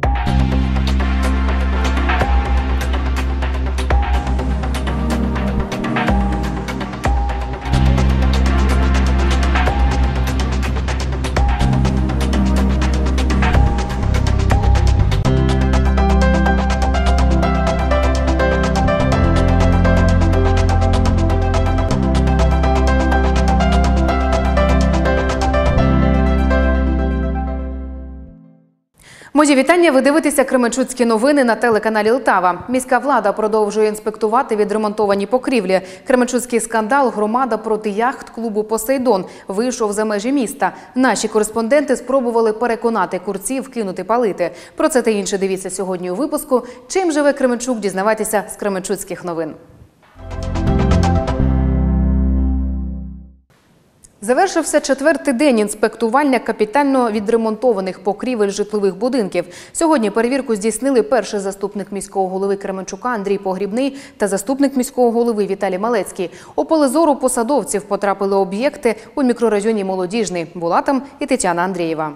you Мої вітання. Ви дивитеся Кременчуцькі новини на телеканалі Лтава. Міська влада продовжує інспектувати відремонтовані покрівлі. Кременчуцький скандал громада проти яхт клубу Посейдон вийшов за межі міста. Наші кореспонденти спробували переконати курців кинути палити. Про це та інше дивіться сьогодні у випуску. Чим живе Кременчук? Дізнавайтеся з Кременчуцьких новин. Завершився четвертий день інспектування капітально відремонтованих покрівель житлових будинків. Сьогодні перевірку здійснили перший заступник міського голови Кременчука Андрій Погрібний та заступник міського голови Віталій Малецький. У поле зору посадовців потрапили об'єкти у мікрорайоні Молодіжний. Була там і Тетяна Андрієва.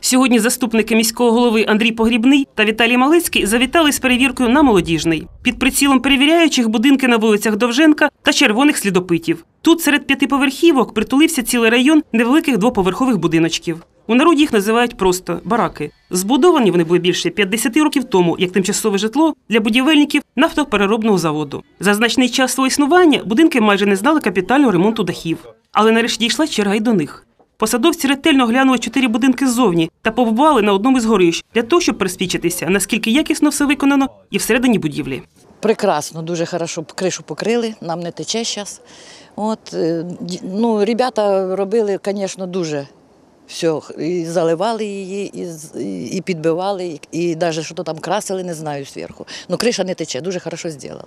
Сьогодні заступники міського голови Андрій Погрібний та Віталій Малецький завітали з перевіркою на молодіжний. Під прицілом перевіряючих будинки на вулицях Довженка та червоних слідопитів. Тут серед п'ятиповерхівок притулився цілий район невеликих двоповерхових будиночків. У народі їх називають просто бараки. Збудовані вони були більше 50 років тому як тимчасове житло для будівельників нафтопереробного заводу. За значний час свого існування будинки майже не знали капітального ремонту дахів. Але нарешті дійшла черга й до них. Посадовці ретельно оглянули чотири будинки ззовні та побували на одному із горищ для того, щоб пересвідчитися, наскільки якісно все виконано і всередині будівлі. Прекрасно, дуже хорошо кришу покрили, нам не тече зараз. От, е, ну, ребята робили, звісно, дуже все. І заливали її, і, і- підбивали, і, і навіть що то там красили, не знаю, зверху. Ну, криша не тече, дуже хорошо зробили.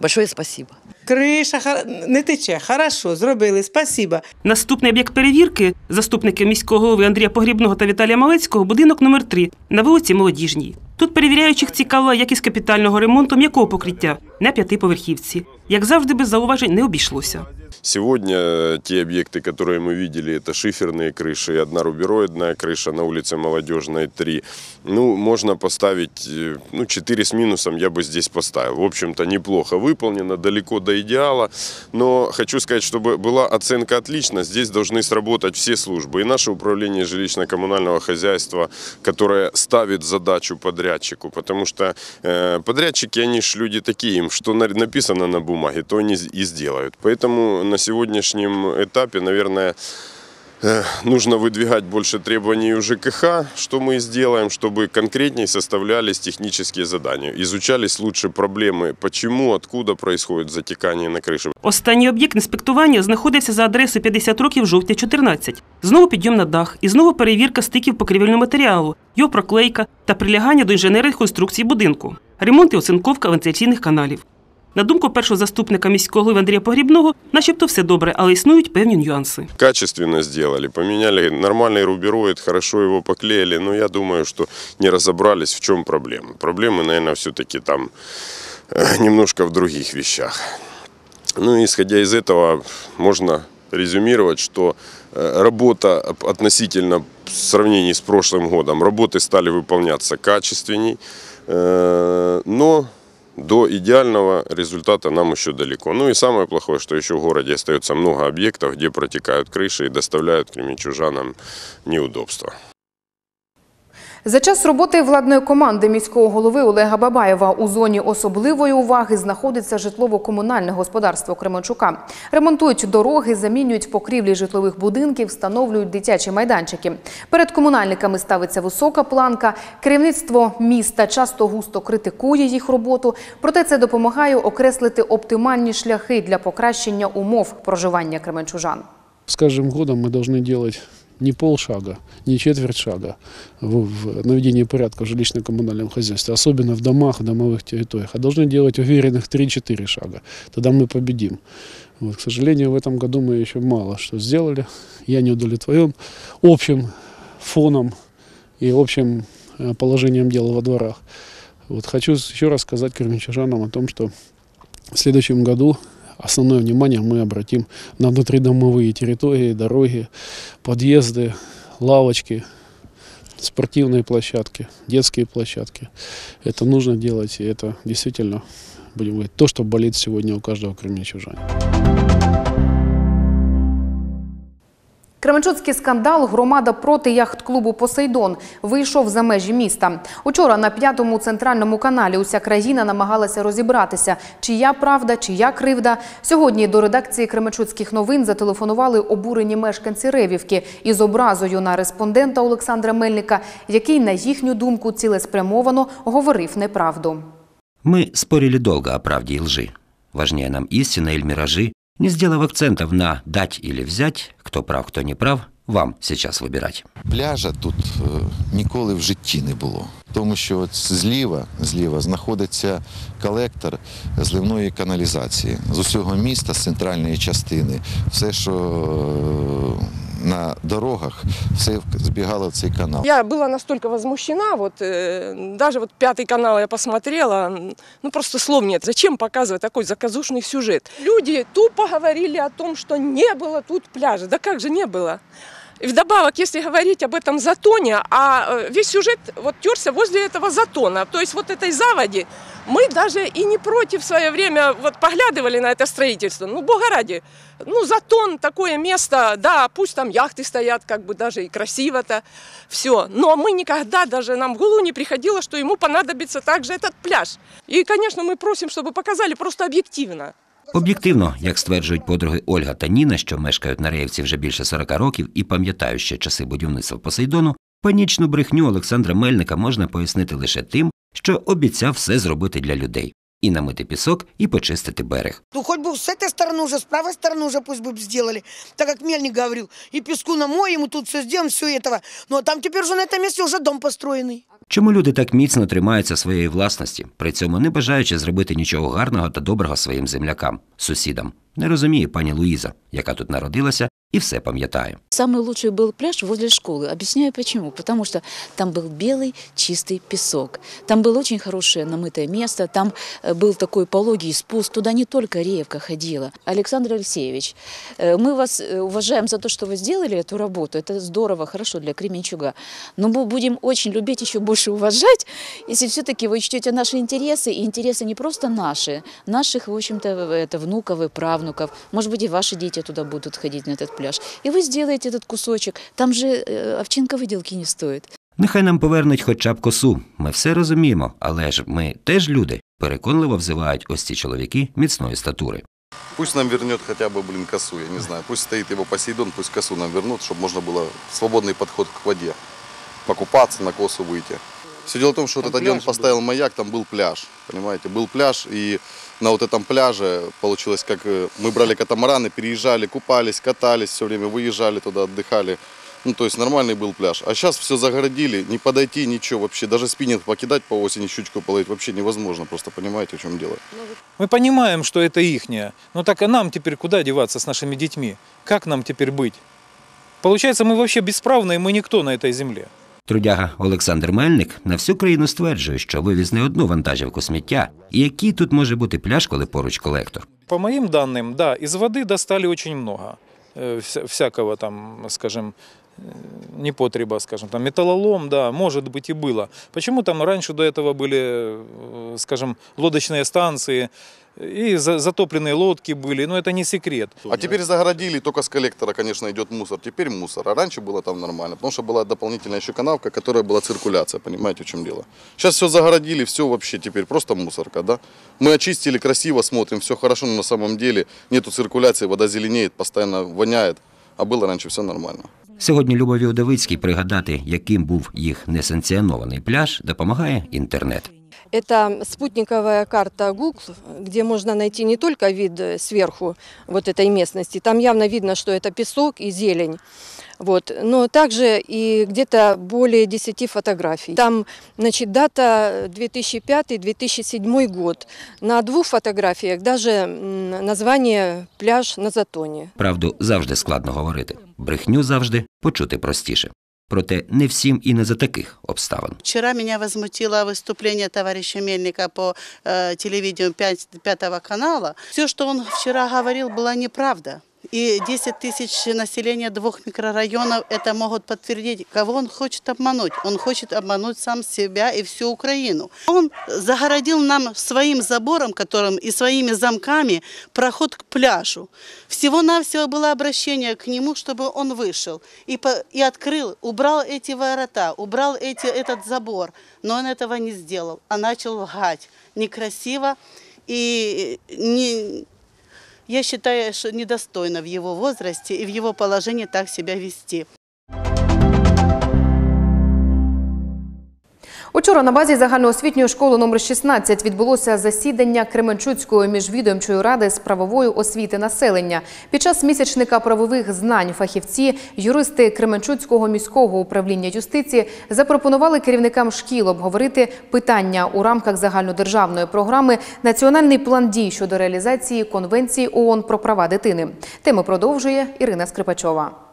Большое спасибо. Криша не тече, хорошо, зробили, спасибо. Наступний об'єкт перевірки заступники міського голови Андрія Погрібного та Віталія Малецького будинок номер 3 на вулиці Молодіжній. Тут перевіряючих цікавила якість капітального ремонту м'якого покриття на п'ятиповерхівці. Як завжди, без зауважень не обійшлося. Сегодня э, те объекты, которые мы видели, это шиферные крыши и одна рубероидная крыша на улице Молодежной 3. Ну, можно поставить, э, ну, 4 с минусом я бы здесь поставил. В общем-то, неплохо выполнено, далеко до идеала. Но хочу сказать, чтобы была оценка отлично, здесь должны сработать все службы. И наше управление жилищно-коммунального хозяйства, которое ставит задачу подрядчику. Потому что э, подрядчики, они ж люди такие, им что на- написано на бумаге, то они и сделают. Поэтому на сегодняшнем этапе, наверное, э, нужно выдвигать больше требований у ЖКХ, что мы и сделаем, чтобы конкретнее составлялись технические задания. Изучались лучше проблемы, почему, откуда происходит затекание на крыше. Останній об'єкт інспектування знаходився за адресою 50 років жовтня 14. Знову підйом на дах і знову перевірка стиків покрівельного матеріалу, його проклейка та прилягання до інженерних конструкцій будинку, ремонт і оцинковка вентиляційних каналів. На думку першого заступника міського голови Андрія Погрібного, начебто все добре, але існують певні нюанси. Качественно сделали, поменяли нормальный рубероид, хорошо его поклеили, но я думаю, что не разобрались, в чем проблема. Проблемы, наверное, все-таки там э, немножко в других вещах. Ну, и исходя из этого, можно резюмировать, что э, работа об- относительно в сравнении с прошлым годом, работы стали выполняться качественней, э, но до идеального результата нам еще далеко. Ну и самое плохое, что еще в городе остается много объектов, где протекают крыши и доставляют кременчужанам неудобства. За час роботи владної команди міського голови Олега Бабаєва у зоні особливої уваги знаходиться житлово-комунальне господарство Кременчука. Ремонтують дороги, замінюють покрівлі житлових будинків, встановлюють дитячі майданчики. Перед комунальниками ставиться висока планка. Керівництво міста часто густо критикує їх роботу, проте це допомагає окреслити оптимальні шляхи для покращення умов проживання кременчужан. С каждым годом мы должны делать не полшага, не четверть шага в, в наведении порядка в жилищно-коммунальном хозяйстве, особенно в домах, в домовых территориях, а должны делать уверенных 3-4 шага. Тогда мы победим. Вот, к сожалению, в этом году мы еще мало что сделали. Я не удовлетворен общим фоном и общим э, положением дела во дворах. Вот, хочу еще раз сказать кременчужанам о том, что в следующем году основное внимание мы обратим на внутридомовые территории, дороги, подъезды, лавочки. спортивные площадки, детские площадки. Это нужно делать, и это действительно, будем говорить, то, что болит сегодня у каждого кременчужанина. Кременчуцький скандал громада проти яхт-клубу Посейдон вийшов за межі міста. Учора на п'ятому центральному каналі уся країна намагалася розібратися, чия правда, чия кривда. Сьогодні до редакції Кременчуцьких новин зателефонували обурені мешканці Ревівки із образою на респондента Олександра Мельника, який, на їхню думку, цілеспрямовано говорив неправду. Мы спорили долго о правде и лжи. Важнее нам истина или миражи. Не сделав акцентов на «дать» или «взять», кто прав, кто не прав, вам сейчас выбирать. Пляжа тут е, ніколи в житті не було. Тому що от зліва, зліва знаходиться колектор зливної каналізації з усього міста, з центральної частини. Все, що е, на дорогах, все збігало в цей канал. Я была настолько возмущена, вот э, даже вот пятый канал я посмотрела, ну просто слов нет. Зачем показывать такой заказушный сюжет? Люди тупо говорили о том, что не было тут пляжа. Да как же не было? Вдобавок, если говорить об этом затоне, а э, весь сюжет вот терся возле этого затона, то есть вот этой заводи, мы даже и не против в свое время вот поглядывали на это строительство. Ну, бога ради, ну, затон, такое место, да, пусть там яхты стоят, как бы даже и красиво-то, все. Но мы никогда даже, нам в голову не приходило, что ему понадобится также этот пляж. И, конечно, мы просим, чтобы показали просто объективно. Об'єктивно, як стверджують подруги Ольга та Ніна, що мешкають на Реївці вже більше 40 років і пам'ятають ще часи будівництва Посейдону, панічну брехню Олександра Мельника можна пояснити лише тим, що обіцяв все зробити для людей і намити пісок, і почистити берег. Ну, хоть бы с этой стороны уже, с правой стороны уже пусть бы сделали. Так как Мельник говорил, и песку намоем, и тут все сделаем, все этого. Ну, а там теперь уже на этом месте уже дом построенный. Чому люди так міцно тримаються своєї власності, при цьому не бажаючи зробити нічого гарного та доброго своїм землякам, сусідам? Не розуміє пані Луїза, яка тут народилася і все пам'ятає. Самый лучший был пляж возле школы. Объясняю почему. Потому что там был белый чистый песок. Там было очень хорошее намытое место. Там э, был такой пологий спуск. Туда не только Реевка ходила. Александр Алексеевич, э, мы вас э, уважаем за то, что вы сделали эту работу. Это здорово, хорошо для Кременчуга. Но мы будем очень любить, еще больше уважать, если все-таки вы учтете наши интересы. И интересы не просто наши, наших, в общем-то, это внуков и правнуков. Может быть, и ваши дети туда будут ходить на этот пляж. И вы сделаете этот кусочек. Там же э, овчинка выделки не стоит. Нехай нам повернуть хоча б косу. Ми все розуміємо, але ж ми теж люди. Переконливо взивають ось ці чоловіки міцної статури. Пусть нам вернет хотя бы, блин, косу, я не знаю. Пусть стоит его Посейдон, пусть косу нам вернут, чтобы можно было свободный подход к воде. Покупаться, на косу выйти. Все дело в том, что вот этот, он поставил маяк, там был пляж, понимаете, был пляж, и на вот этом пляже получилось, как э, мы брали катамараны, переезжали, купались, катались, все время выезжали туда, отдыхали. Ну, то есть нормальный был пляж. А сейчас все загородили, не подойти, ничего вообще. Даже спиннинг покидать по осени, щучку половить вообще невозможно. Просто понимаете, в чем дело. Мы понимаем, что это ихнее. Но так а нам теперь куда деваться с нашими детьми? Как нам теперь быть? Получается, мы вообще бесправные, мы никто на этой земле. Трудяга Олександр Мельник на всю країну стверджує, що вивіз не одну вантажівку сміття. І який тут може бути пляж, коли поруч колектор? По моим данным, да, из воды достали очень много э, вся- всякого там, скажем, э, непотреба, скажем, там металлолом, да, может быть и было. Почему там раньше до этого были, э, скажем, лодочные станции и за- затопленные лодки были, но это не секрет. А теперь загородили, только с коллектора, конечно, идет мусор. Теперь мусор. А раньше было там нормально, потому что была дополнительная еще канавка, которая была циркуляция, понимаете, в чем дело. Сейчас все загородили, все вообще теперь просто мусорка, да. Мы очистили, красиво смотрим, все хорошо, но на самом деле нету циркуляции, вода зеленеет, постоянно воняет. А было раньше все нормально. Сьогодні Любові Удовицькій пригадати, яким був їх несанкціонований пляж, допомагає інтернет. Это спутниковая карта Google, где можно найти не только вид э, сверху вот этой местности, там явно видно, что это песок и зелень. Вот. Но также и где-то более 10 фотографий. Там значит, дата 2005-2007 год. На двух фотографиях даже м, название «Пляж на Затоне». Правду завжди складно говорити, брехню завжди почути простіше. Проте не всім і не за таких обставин. Вчера меня возмутило выступление товарища Мельника по э, телевидению 5, пятого канала. Все, что он вчера говорил, была неправда. И 10 тысяч населения двух микрорайонов это могут подтвердить. Кого он хочет обмануть? Он хочет обмануть сам себя и всю Украину. Он загородил нам своим забором, которым и своими замками проход к пляжу. Всего-навсего было обращение к нему, чтобы он вышел и, по- и открыл, убрал эти ворота, убрал эти, этот забор. Но он этого не сделал, а начал лгать. Некрасиво и не, я считаю, что недостойно в его возрасте и в его положении так себя вести. Учора на базі загальноосвітньої школи номер 16 відбулося засідання Кременчуцької міжвідомчої ради з правової освіти населення. Під час місячника правових знань фахівці, юристи Кременчуцького міського управління юстиції запропонували керівникам шкіл обговорити питання у рамках загальнодержавної програми Національний план дій щодо реалізації Конвенції ООН про права дитини. Тему продовжує Ірина Скрипачова.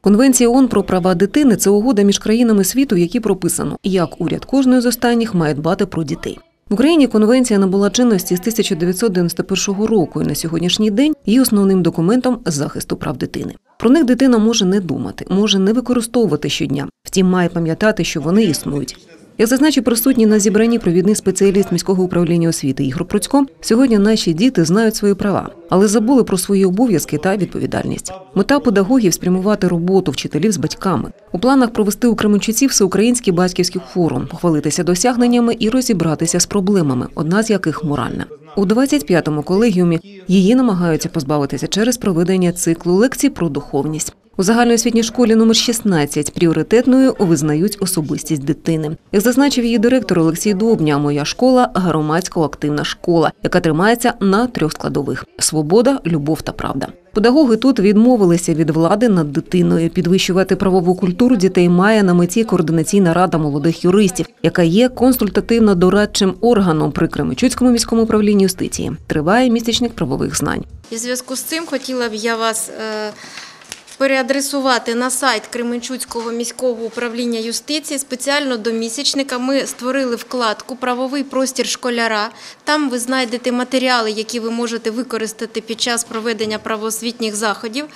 Конвенція ООН про права дитини це угода між країнами світу, в якій прописано, як уряд кожної з останніх має дбати про дітей. В Україні конвенція набула чинності з 1991 року, і на сьогоднішній день є основним документом захисту прав дитини. Про них дитина може не думати, може не використовувати щодня. Втім, має пам'ятати, що вони існують. Як зазначив присутній на зібранні провідний спеціаліст міського управління освіти Ігор Процько, сьогодні наші діти знають свої права, але забули про свої обов'язки та відповідальність. Мета педагогів спрямувати роботу вчителів з батьками. У планах провести у Кременчуці всеукраїнський батьківський форум, похвалитися досягненнями і розібратися з проблемами, одна з яких моральна. У 25-му колегіумі її намагаються позбавитися через проведення циклу лекцій про духовність. У загальноосвітній школі номер 16 пріоритетною визнають особистість дитини. Як зазначив її директор Олексій Довбня, моя школа громадсько активна школа, яка тримається на трьох складових: свобода, любов та правда. Педагоги тут відмовилися від влади над дитиною. Підвищувати правову культуру дітей має на меті координаційна рада молодих юристів, яка є консультативно-дорадчим органом при Кременчуцькому міському управлінні юстиції. Триває місячник правових знань. І зв'язку з цим хотіла б я вас е, переадресувати на сайт Кременчуцького міського управління юстиції. Спеціально до місячника ми створили вкладку Правовий простір школяра. Там ви знайдете матеріали, які ви можете використати під час проведення правоосвітніх заходів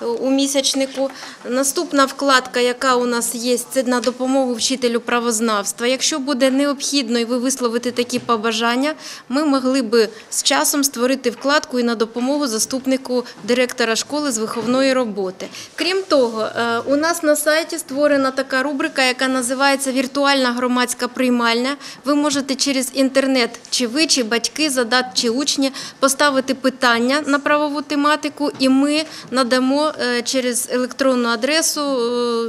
у місячнику. Наступна вкладка, яка у нас є, це на допомогу вчителю правознавства. Якщо буде необхідно і ви висловите такі побажання, ми могли би з часом створити вкладку і на допомогу заступнику директора школи з виховної роботи. Крім того, е, у нас на сайті створена така рубрика, яка називається Віртуальна громадська приймальня. Ви можете через інтернет, чи ви, чи батьки, задати, чи учні поставити питання на правову тематику, і ми надамо е, через електронну адресу е,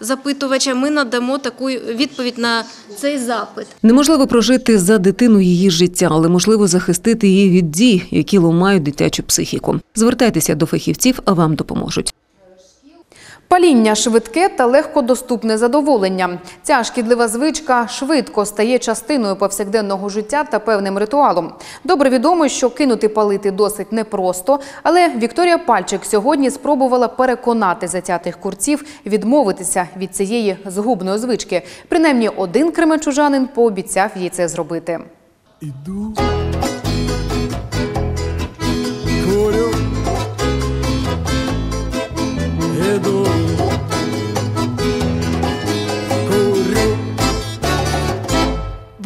запитувача. Ми надамо таку відповідь на цей запит. Неможливо прожити за дитину її життя, але можливо захистити її від дій, які ламають дитячу психіку. Звертайтеся до фахівців, а вам допоможуть. Паління швидке та легкодоступне задоволення. Ця шкідлива звичка швидко стає частиною повсякденного життя та певним ритуалом. Добре відомо, що кинути палити досить непросто, але Вікторія Пальчик сьогодні спробувала переконати затятих курців відмовитися від цієї згубної звички. Принаймні один кременчужанин пообіцяв їй це зробити. Іду,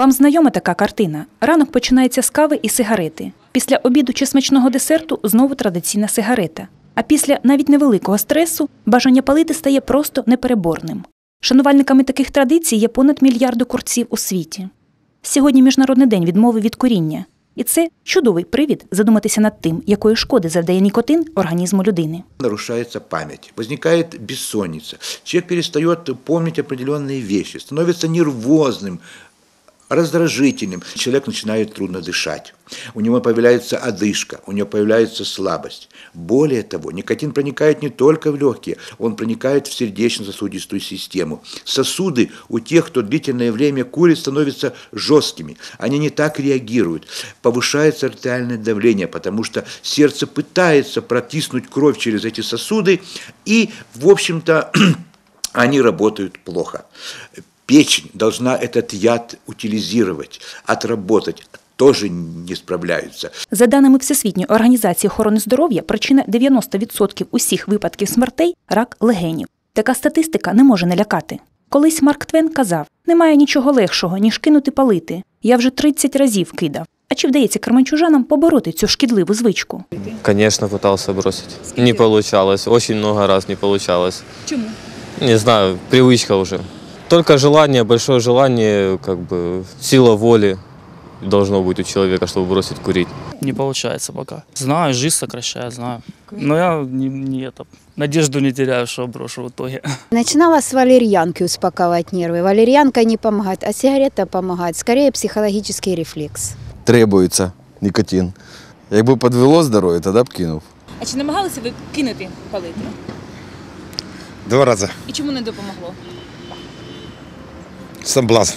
Вам знайома така картина? Ранок починається з кави і сигарети. Після обіду чи смачного десерту знову традиційна сигарета. А після навіть невеликого стресу бажання палити стає просто непереборним. Шанувальниками таких традицій є понад мільярди курців у світі. Сьогодні Міжнародний день відмови від куріння. І це чудовий привід задуматися над тим, якої шкоди завдає нікотин організму людини. нарушается память, возникает бессонница, человек перестает помнить определенные вещи, становится нервозным, раздражительным, человек начинает трудно дышать, у него появляется одышка, у него появляется слабость. Более того, никотин проникает не только в легкие, он проникает в сердечно-сосудистую систему. Сосуды у тех, кто длительное время курит, становятся жесткими, они не так реагируют, повышается артериальное давление, потому что сердце пытается протиснуть кровь через эти сосуды, и, в общем-то, они работают плохо. Печень должна этот яд утилизировать, отработать. тоже не справляются. За даними Всесвітньої організації охорони здоров'я, причина 90% усіх випадків смертей рак легенів. Така статистика не може не лякати. Колись Марк Твен казав: немає нічого легшого, ніж кинути палити. Я вже 30 разів кидав. А чи вдається кременчужанам побороти цю шкідливу звичку? Конечно, пытался бросить. Не получалось. Очень много раз не получалось. Чому? Не знаю, привычка уже. Только желание, большое желание, как бы сила воли должно быть у человека, чтобы бросить курить. Не получается пока. Знаю, жизнь сокращаю, знаю. Но я не, не это, надежду не теряю, что брошу в итоге. Начинала с валерьянки успокаивать нервы. Валерьянка не помогает, а сигарета помогает. Скорее психологический рефлекс. требується нікотин. Якби підвело здоров'я, тоді б кинув. А чи намагалися ви кинути палити? Два рази. І чому не допомогло? Соблазн.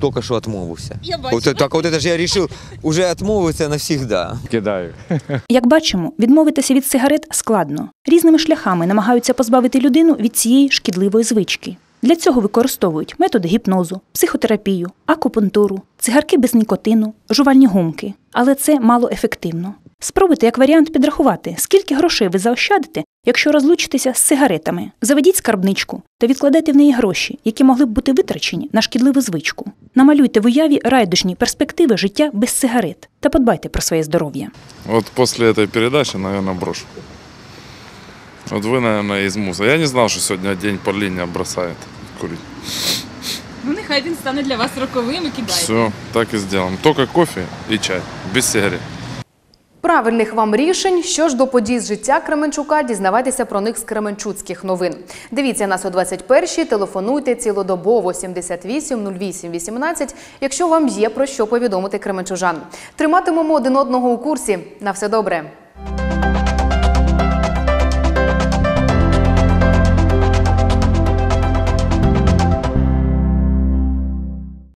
Только что отмовился. Я бачу. Так вот это же я решил уже отмовиться навсегда. Кидаю. Як бачимо, відмовитися від сигарет складно. Різними шляхами намагаються позбавити людину від цієї шкідливої звички. Для цього використовують методи гіпнозу, психотерапію, акупунктуру, цигарки без нікотину, жувальні гумки. Але це мало ефективно. Спробуйте як варіант підрахувати, скільки грошей ви заощадите, якщо розлучитеся з сигаретами. Заведіть скарбничку та відкладайте в неї гроші, які могли б бути витрачені на шкідливу звичку. Намалюйте в уяві райдужні перспективи життя без сигарет та подбайте про своє здоров'я. Вот после этой передачи, наверное, брошу. Вот вы, наверное, из муза. Я не знал, что сегодня день по линии бросает курить. Ну нехай він стане для вас роковим і кидайте. Все, так и сделаем. Только кофе и чай, без сигарет. Правильних вам рішень. Що ж до подій з життя Кременчука, дізнавайтеся про них з Кременчуцьких новин. Дивіться нас о 21-й, телефонуйте цілодобово 78 08 18, якщо вам є про що повідомити кременчужан. Триматимемо один одного у курсі. На все добре.